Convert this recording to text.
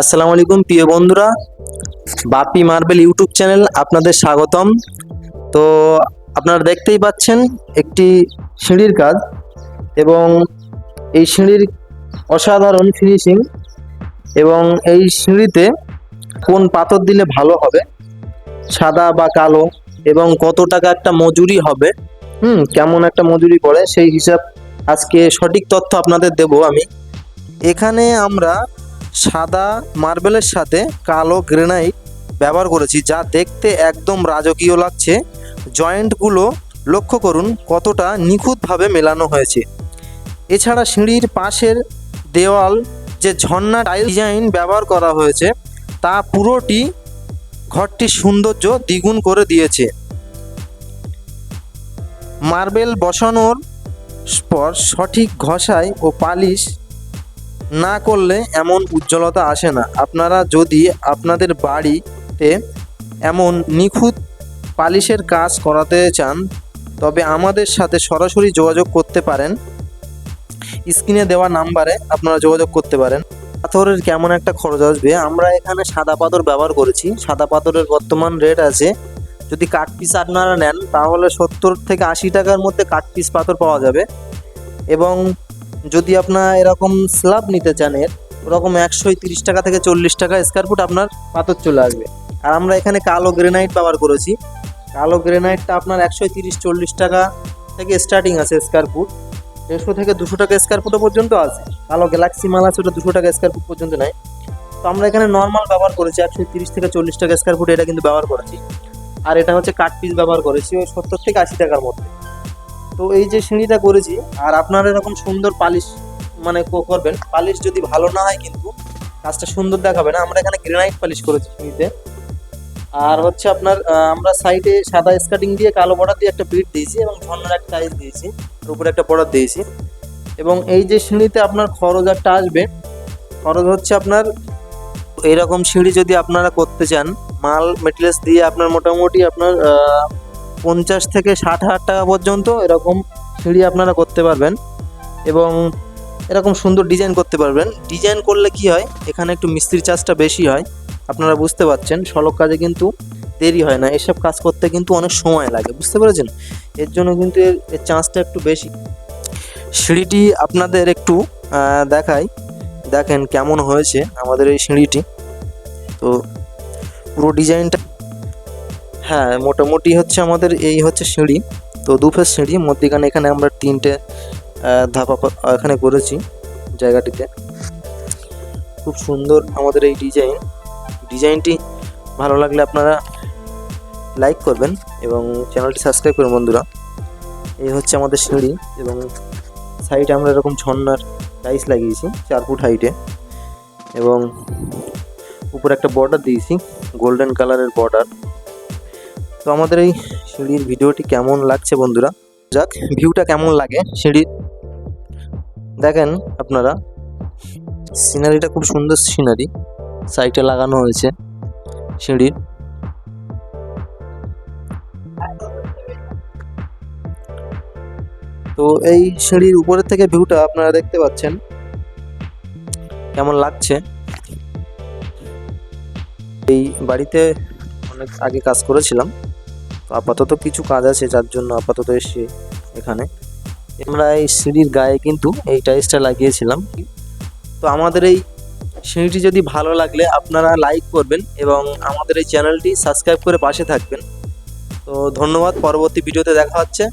আসসালামু আলাইকুম, প্রিয় বন্ধুরা। বাপি মার্বেল ইউটিউব চ্যানেল আপনাদের স্বাগতম। তো আপনারা দেখতেই পাচ্ছেন একটি সিঁড়ির কাজ এবং এই সিঁড়ির অসাধারণ ফিনিশিং এবং এই সিঁড়িতে কোন পাথর দিলে ভালো হবে, সাদা বা কালো, এবং কত টাকা একটা মজুরি হবে, হুম, কেমন একটা মজুরি পড়ে, সেই হিসাব আজকে সঠিক তথ্য আপনাদের দেব আমি। এখানে আমরা সাদা মার্বেলের সাথে কালো গ্রেনাইট ব্যবহার করেছি, যা দেখতে একদম রাজকীয় লাগছে। জয়েন্টগুলো লক্ষ্য করুন কতটা নিখুঁতভাবে মেলানো হয়েছে। এছাড়া সিঁড়ির পাশের দেওয়াল যে ঝর্ণা টাইল ডিজাইন ব্যবহার করা হয়েছে, তা পুরোটি ঘরটির সৌন্দর্য দ্বিগুণ করে দিয়েছে। মার্বেল বসানোর পর সঠিক ঘষায় ও পালিশ না করলে এমন উজ্জ্বলতা আসে না। আপনারা যদি আপনাদের বাড়িতে এমন নিখুঁত পালিশের কাজ করাতে চান, তবে আমাদের সাথে সরাসরি যোগাযোগ করতে পারেন। স্ক্রিনে দেওয়া নাম্বারে আপনারা যোগাযোগ করতে পারেন। পাথরের কেমন একটা খরচ আসবে, আমরা এখানে সাদা পাথর ব্যবহার করেছি। সাদা পাথরের বর্তমান রেট আছে, যদি কাঠ পিস আপনারা নেন, তাহলে সত্তর থেকে আশি টাকার মধ্যে কাঠ পিস পাথর পাওয়া যাবে। এবং যদি আপনার এরকম স্ল্যাব নিতে চান এর, ওরকম একশো তিরিশ টাকা থেকে চল্লিশ টাকা স্কোয়ার ফুট আপনার পাথর চলে আসবে। আর আমরা এখানে কালো গ্রেনাইট ব্যবহার করেছি। কালো গ্রেনাইটটা আপনার একশো তিরিশ, চল্লিশ টাকা থেকে স্টার্টিং আছে স্কোয়ার ফুট দেড়শো থেকে দুশো টাকা স্কোয়ার ফুটও পর্যন্ত আছে। কালো গ্যালাক্সি মাল আছে ওটা দুশো টাকা স্কোয়ার ফুট পর্যন্ত নেয় তো আমরা এখানে নর্মাল ব্যবহার করেছি, একশো তিরিশ থেকে চল্লিশ টাকা স্কোয়ার ফুট এটা কিন্তু ব্যবহার করেছি। আর এটা হচ্ছে কাঠ পিস ব্যবহার করেছি, ওই সত্তর থেকে আশি টাকার মধ্যে। তো এই যে সিঁড়িটা করেছি, আর আপনারা এরকম সুন্দর পালিশ মানে করবেন। পালিশ যদি ভালো না হয় কিন্তু কাজটা সুন্দর দেখাবে না। আমরা এখানে গ্রেনাইট পালিশ করেছি সিঁড়িতে। আর হচ্ছে আপনার আমরা সাইডে সাদা স্কার্টিং দিয়ে, কালো বর্ডার দিয়ে একটা বিট দিয়েছি এবং ঝর্ণার একটা টাইস দিয়েছি। উপরে একটা বর্ডার দিয়েছি। এবং এই যে সিঁড়িতে আপনার খরচ একটা আসবে, খরচ হচ্ছে আপনার এইরকম সিঁড়ি যদি আপনারা করতে চান, মাল মেটেরিয়ালস দিয়ে আপনার মোটামুটি আপনার পঞ্চাশ থেকে ষাট হাজার টাকা পর্যন্ত এরকম সিঁড়ি আপনারা করতে পারবেন এবং এরকম সুন্দর ডিজাইন করতে পারবেন। ডিজাইন করলে কি হয়, এখানে একটু মিস্ত্রি চার্জটা বেশি হয়, আপনারা বুঝতে পারছেন। সড়ক কাজে কিন্তু দেরি হয় না, এসব কাজ করতে কিন্তু অনেক সময় লাগে, বুঝতে পেরেছেন? এর জন্য কিন্তু এর চান্সটা একটু বেশি। সিঁড়িটি আপনাদের একটু দেখাই। দেখেন কেমন হয়েছে আমাদের এই সিঁড়িটি। তো পুরো ডিজাইনটা হ্যাঁ মোটামুটি হচ্ছে আমাদের এই হচ্ছে সিঁড়ি। তো দুফের সিঁড়ি, মধ্যিখানে এখানে আমরা তিনটে ধাপা এখানে করেছি জায়গাটিতে। খুব সুন্দর আমাদের এই ডিজাইন। ডিজাইনটি ভালো লাগলে আপনারা লাইক করবেন এবং চ্যানেলটি সাবস্ক্রাইব করুন বন্ধুরা। এই হচ্ছে আমাদের সিঁড়ি এবং সাইডে আমরা এরকম ঝর্ণার টাইস লাগিয়েছি, চার ফুট হাইটে। এবং উপরে একটা বর্ডার দিয়েছি, গোল্ডেন কালারের বর্ডার। তো আমাদের এই সিঁড়ির ভিডিওটি কেমন লাগছে বন্ধুরা? যাক ভিউটা কেমন লাগে সিঁড়ির দেখেন আপনারা সিনারিটা খুব সুন্দর সিনারি সাইডে লাগানো হয়েছে সিঁড়ির। তো এই সিঁড়ির উপরের থেকে ভিউটা আপনারা দেখতে পাচ্ছেন। কেমন লাগছে? এই বাড়িতে অনেক আগে কাজ করেছিলাম। তো আপাতত কিছু কাজ আছে যার জন্য আপাতত এসে এখানে। আমরা এই সিঁড়ির গায়ে কিন্তু এই টাইলসটা লাগিয়েছিলাম। তো আমাদের এই সিঁড়িটি যদি ভালো লাগলে আপনারা লাইক করবেন এবং আমাদের এই চ্যানেলটি সাবস্ক্রাইব করে পাশে থাকবেন। তো ধন্যবাদ, পরবর্তী ভিডিওতে দেখা হচ্ছে।